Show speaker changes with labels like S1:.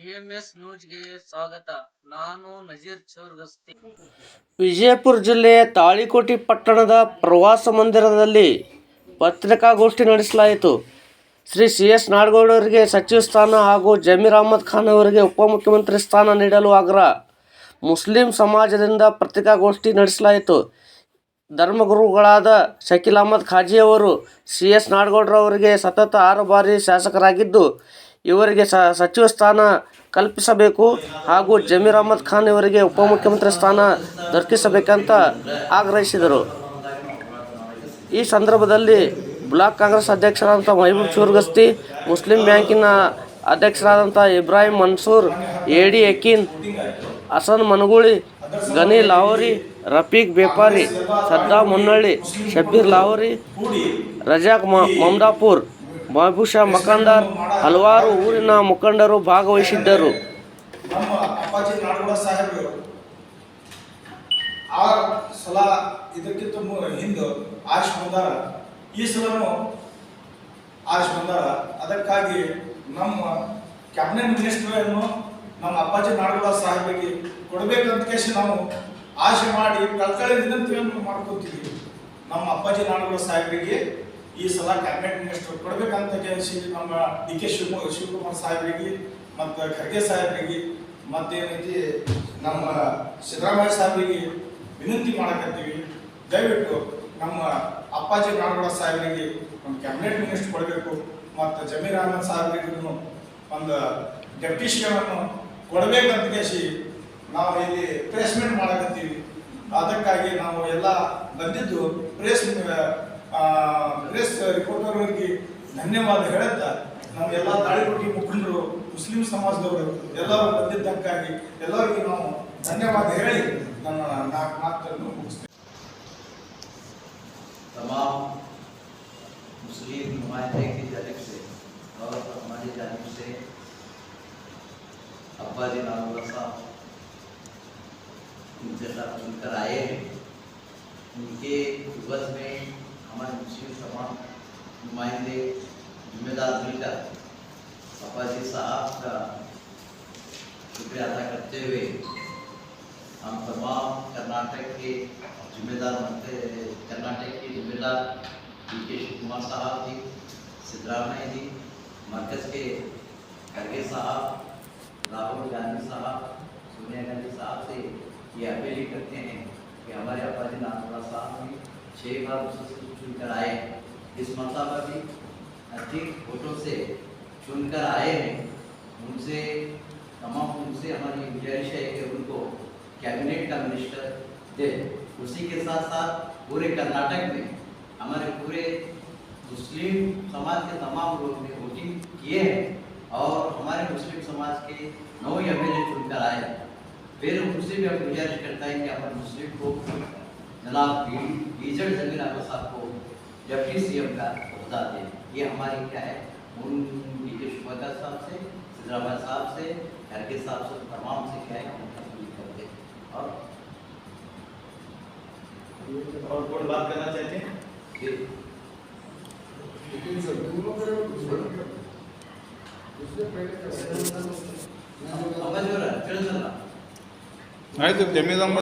S1: TMS ನ್ಯೂಸ್ಗೆ ಸ್ವಾಗತ. ನಾನು ನಜೀರ್ ಚೌರ್ಗಸ್ತಿ.
S2: ವಿಜಯಪುರ ಜಿಲ್ಲೆಯ ತಾಳಿಕೋಟೆ ಪಟ್ಟಣದ ಪ್ರವಾಸ ಮಂದಿರದಲ್ಲಿ ಪತ್ರಿಕಾಗೋಷ್ಠಿ ನಡೆಸಲಾಯಿತು. ಶ್ರೀ ಸಿ ಎಸ್ ನಾಡಗೌಡರಿಗೆ ಸಚಿವ ಸ್ಥಾನ ಹಾಗೂ ಜಮೀರ್ ಅಹಮದ್ ಖಾನ್ ಅವರಿಗೆ ಉಪಮುಖ್ಯಮಂತ್ರಿ ಸ್ಥಾನ ನೀಡಲು ಆಗ್ರಹ. ಮುಸ್ಲಿಂ ಸಮಾಜದಿಂದ ಪತ್ರಿಕಾಗೋಷ್ಠಿ ನಡೆಸಲಾಯಿತು. ಧರ್ಮಗುರುಗಳಾದ ಶಕೀಲ್ ಅಹಮದ್ ಖಾಜಿ ಅವರು ಸಿ ಎಸ್ ನಾಡಗೌಡರವರಿಗೆ ಸತತ ಆರು ಬಾರಿ ಶಾಸಕರಾಗಿದ್ದು ಇವರಿಗೆ ಸಚಿವ ಸ್ಥಾನ ಕಲ್ಪಿಸಬೇಕು ಹಾಗೂ ಜಮೀರ್ ಅಹಮದ್ ಖಾನ್ ಇವರಿಗೆ ಉಪಮುಖ್ಯಮಂತ್ರಿ ಸ್ಥಾನ ದೊರಕಿಸಬೇಕಂತ ಆಗ್ರಹಿಸಿದರು. ಈ ಸಂದರ್ಭದಲ್ಲಿ ಬ್ಲಾಕ್ ಕಾಂಗ್ರೆಸ್ ಅಧ್ಯಕ್ಷರಾದಂಥ ಮಹಬೂಬ್ ಚೂರ್ಗಸ್ತಿ, ಮುಸ್ಲಿಂ ಬ್ಯಾಂಕಿನ ಅಧ್ಯಕ್ಷರಾದಂಥ ಇಬ್ರಾಹಿಂ ಮನ್ಸೂರ್ ಎ ಡಿ ಯಕೀನ್, ಹಸನ್ ಮನಗೂಳಿ, ಗನಿ ಲಾವರಿ, ರಫೀಕ್ ಬೇಪಾರಿ, ಸದ್ದಾ ಮುನ್ನಳ್ಳಿ, ಶಬ್ಬೀರ್ ಲಾವರಿ, ರಜಾಕ್ ಮಮದಾಪುರ್ ಮಹಬೂಷಾ ಮಕಂದಾರ್ ಹಲವಾರು ಊರಿನ ಮುಖಂಡರು ಭಾಗವಹಿಸಿದ್ದರು.
S3: ನಮ್ಮ ಅಪ್ಪಾಜಿ ನಾಡಗೌಡ ಸಾಹೇಬರು ಆ ಸಲ ಇದಕ್ಕಿಂತ ಹಿಂದೆ ಆಶ್ ಬಂದಾರ ಈ ಸಲನು ಆಶ್ ಬಂದಾರ ಅದಕ್ಕಾಗಿ ನಮ್ಮ ಕ್ಯಾಬಿನೆಟ್ ಮಿನಿಸ್ಟರ್ ನಮ್ಮ ಅಪ್ಪಾಜಿ ನಾಡಗೌಡ ಸಾಹೇಬರಿಗೆ ಕೊಡಬೇಕಂತ ಕೇಸಿ ನಾವು ಆಶೆ ಮಾಡಿ ಕಳ್ಕಳಿ ವಿನಂತಿಯನ್ನು ಮಾಡ್ಕೊತೀವಿ. ನಮ್ಮ ಅಪ್ಪಾಜಿ ನಾಡಗೌಡ ಸಾಹೇಬರಿಗೆ ಈ ಸಲ ಕ್ಯಾಬಿನೆಟ್ ಮಿನಿಸ್ಟರ್ ಕೊಡಬೇಕಂತ ನಮ್ಮ ಡಿ ಕೆ ಶಿವಕುಮಾರ್ ಶಿವಕುಮಾರ್ ಸಾಹೇಬರಿಗೆ ಮತ್ತು ಖರ್ಗೆ ಸಾಹೇಬರಿಗೆ ಮತ್ತೇನೈತಿ ನಮ್ಮ ಸಿದ್ದರಾಮಯ್ಯ ಸಾಹೇಬರಿಗೆ ವಿನಂತಿ ಮಾಡಕತ್ತೀವಿ. ದಯವಿಟ್ಟು ನಮ್ಮ ಅಪ್ಪಾಜಿ ನಾಡಗೌಡ ಸಾಹೇಬರಿಗೆ ಒಂದು ಕ್ಯಾಬಿನೆಟ್ ಮಿನಿಸ್ಟರ್ ಕೊಡಬೇಕು ಮತ್ತು ಜಮೀರ್ ಅಹಮದ್ ಸಾಹೇಬರಿಗೂ ಒಂದು ಡೆಪ್ಟಿ ಸಿಎಂ ಕೊಡಬೇಕಂತ ಕೇಸಿ ನಾವು ಇಲ್ಲಿ ಪ್ಲೇಸ್ಮೆಂಟ್ ಮೀಟ್ ಮಾಡಕತ್ತೀವಿ. ಅದಕ್ಕಾಗಿ ನಾವು ಎಲ್ಲ ಬಂದಿದ್ದು ಪ್ರೆಸ್ ಪ್ರೆಸ್ ರಿಪೋರ್ಟರ್ ಅವರಿಗೆ ಧನ್ಯವಾದ ಹೇಳುತ್ತಾ ನಮ್ಮ ಎಲ್ಲ ತಾಳಿಕೋಟಿ ಮುಖಂಡರು ಮುಸ್ಲಿಂ ಸಮಾಜದವರು ಎಲ್ಲರೂ ಬಂದಿದ್ದಕ್ಕಾಗಿ ಎಲ್ಲರಿಗೂ ನಾವು ಧನ್ಯವಾದ ಹೇಳಿ ನನ್ನ ನಾಲ್ಕು ಮಾತನ್ನು ಮುಗಿಸ್ತೇನೆ
S4: तमाम मुस्लिम नुमाइंदे की जानब से और हमारी जानब से अब्बा जी नामुल्ला साहब इंतजार चुनकर आए हैं उनके दिवस में ہمارے مسلم تمام نمائندے، ذمہ دار مل کر جی صاحب کا شکریہ ادا کرتے ہوئے ہم تمام کرناٹک کے ذمہ دار بنتے، کرناٹک کے ذمہ دار ڈی کے شیو کمار صاحب جی سدرامیہ جی مرکز کے کرگے صاحب راہل گاندھی صاحب، سونیا گاندھی صاحب سے یہ اپیل کرتے ہیں کہ ہمارے اپا جی ناتھورا صاحب نے چھ بار اس سے چن کر آئے اس مرتبہ بھی ادھک ووٹوں سے چن کر آئے ہیں۔ ان سے، تمام ان سے ہماری گزارش ہے کہ ان کو کیبنیٹ کا منسٹر دے۔ اسی کے ساتھ ساتھ پورے کرناٹک میں ہمارے پورے مسلم سماج کے تمام لوگ نے ووٹنگ کیے ہیں اور ہمارے مسلم سماج کے نو ایم ایل اے چن کر آئے ہیں۔ پھر ان سے بھی ہم گزارش کرتا ہے کہ ہمارے مسلم کو جناب ڈیزل زمین احمد صاحب کو ڈپٹی سی ایم کا عہدہ دیں یہ ہماری کیا ہے؟ ان ڈی کے صاحب سے حیدرآباد صاحب سے
S3: ہرگز صاحب سے تمام سے کیا
S4: ہے ہم تصویر کر دیں۔ اور اور کون
S5: بات کرنا چاہتے
S3: ہیں؟
S4: جی۔
S5: لیکن سب دونوں کریں اور دوسرے کریں اس سے پہلے کریں سمجھ
S4: چلو چلو۔
S3: آئے تو جمیزم